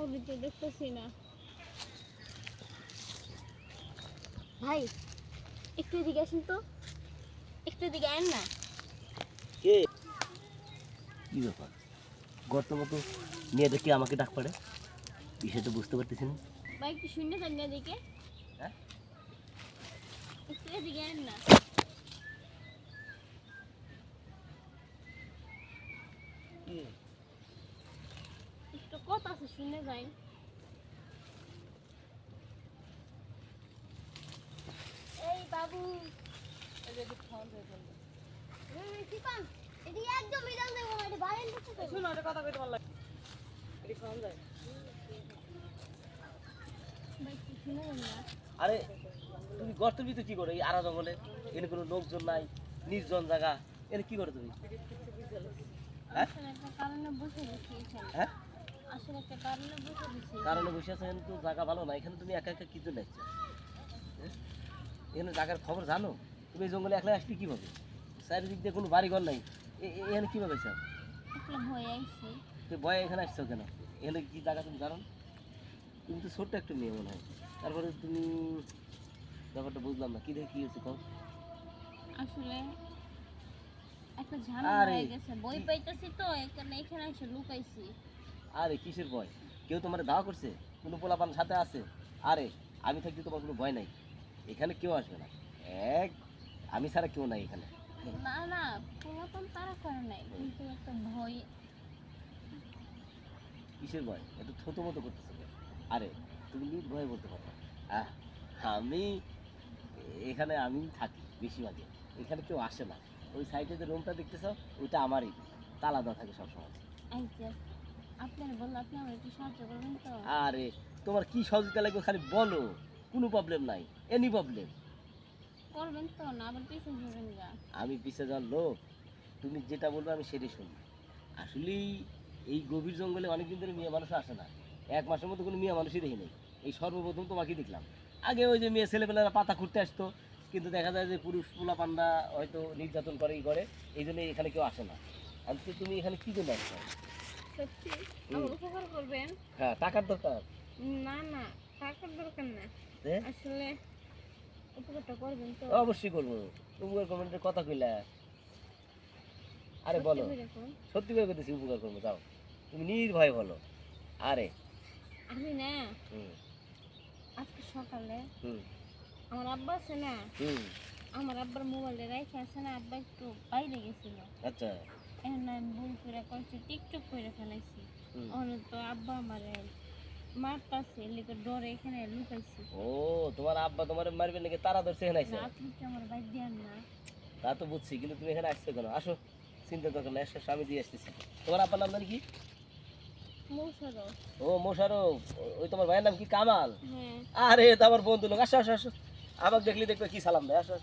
তো দেখতেছি না। ভাই একটু এদিকে আসুন তো। একটু এদিকে আয়েন না। কে? কি ব্যাপার? গর্ত মতো মেয়েটা কি আমাকে ডাক পারে বিষয়টা বুঝতে পারতেছি না। ভাই একটু শূন্য যান না এদিকে। হ্যাঁ? একটু এদিকে আয়েন না। কি? একদম মিডল দেবো না, এটা। আরে তুমি গর্তের ভিতরে কি করো? এই আড়া জঙ্গলে? এনে কোনো লোকজন নাই নির্জন জায়গা। এনে কি করো তুমি? হ্যাঁ? কারণে বসে আছো এখানে তো জায়গা ভালো না এখানে তুমি একা একা কি জন্য আসছো? হ্যাঁ? এখানে জায়গার খবর জানো? তুমি এই জঙ্গলে একলা আসলে কীভাবে? চারিদিক দিয়ে কোনো বাড়ি ঘর নাই এখানে কীভাবে আসছো ভয়ে তুমি ভয়ে এখানে আসছো কেন? এখানে কি জায়গা তুমি জানো? তুমি তো ছোট্ট একটা মেয়ে মনে হয়। তারপরে তুমি ব্যাপারটা বুঝলাম না কি দেখে কি হয়েছে কও? আসলে একটা ঝামেলা হয়ে গেছে। বই পাইতেছি তো এখানে এখানে এসে লুকাইছি। আরে কিসের ভয়? কেউ তোমার দাওয়া করছে? কোনো পোলাপান সাথে আছে? আরে আমি থাকতে তোমার কোনো ভয় নাই। এখানে কেউ আসবে না। এক আমি ছাড়া কেউ নাই এখানে। না না পুরাতন তারা করে নাই কিন্তু একটা ভয়। কিসের ভয়? একটু ছোট মতো করতেছে? আরে তুমি নির্ভয়ে বলতে পারো আমি এখানে আমি থাকি বেশিরভাগে এখানে কেউ আসে না। ওই সাইডে যে রুমটা দেখতেছ ওইটা আমারই। তালা দেওয়া থাকে সবসময়। আরে তোমার কি সহযোগিতা লাগবে খালি বলো। কোনো প্রবলেম নাই এনি প্রবলেম করবেন তো না আবার পিছনে যাবেন আমি পিছিয়ে যাওয়ার লোক তুমি যেটা বলবে আমি সেটাই শুনব। আসলেই এই গভীর জঙ্গলে অনেকদিন ধরে মেয়ে মানুষ আসে না। এক মাসের মতো কোনো মেয়ে মানুষই দেখি নেই। এই সর্বপ্রথম তোমাকে দেখলাম। আগে ওই যে মেয়ে ছেলেপেলেরা পাতা খুঁড়তে আসতো কিন্তু দেখা যায় যে পুরুষ পোলা পান্ডা হয়তো নির্যাতন করে ই করে এই জন্য এখানে কেউ আসে না। তো তুমি এখানে কী জন্য আসছো? সত্যি? আমার উপকার করবেন? হ্যাঁ টাকার দরকার। না না টাকার দরকার না। আসলে উপকারটা করবেন তো। অবশ্যই করব। তুমি কমেন্টের কথা কইলা। আরে বলো করে সত্যি করে করতেছি উপকার করব যাও। তুমি নির্ভয় বলো। আরে। আমি না আজকে সকালে আমার আব্বা আছে না আমার আব্বার মোবাইলে রেখে আছে না আব্বা একটু বাইরে গেছিল। আচ্ছা। এখন আমি ভুল করে কয়েকটা টিকটক করে ফেলাইছি। অনেক তো আব্বা আমার মারতাছে লিখে ডরে এখানে লুকাইছি। ও তোমার আব্বা তোমার মারবে নাকি তারা ধরছে এখানে আসছে রাত হচ্ছে আমার বাইর দেন না? তা তো বুঝছি কিন্তু তুমি এখানে আসছো কেন? আসো চিন্তা দরকার নাই আসো স্বামী দিয়ে আসতেছি। তোমার আব্বার নাম জানি কি? ও মোশারফ ওই তোমার ভাইয়ের নাম কি? কামাল? হ্যাঁ। আরে তো আমার বন্ধু লোক আসো আসো আসো। আমাকে দেখলি দেখবে কি সালাম দেয় আসো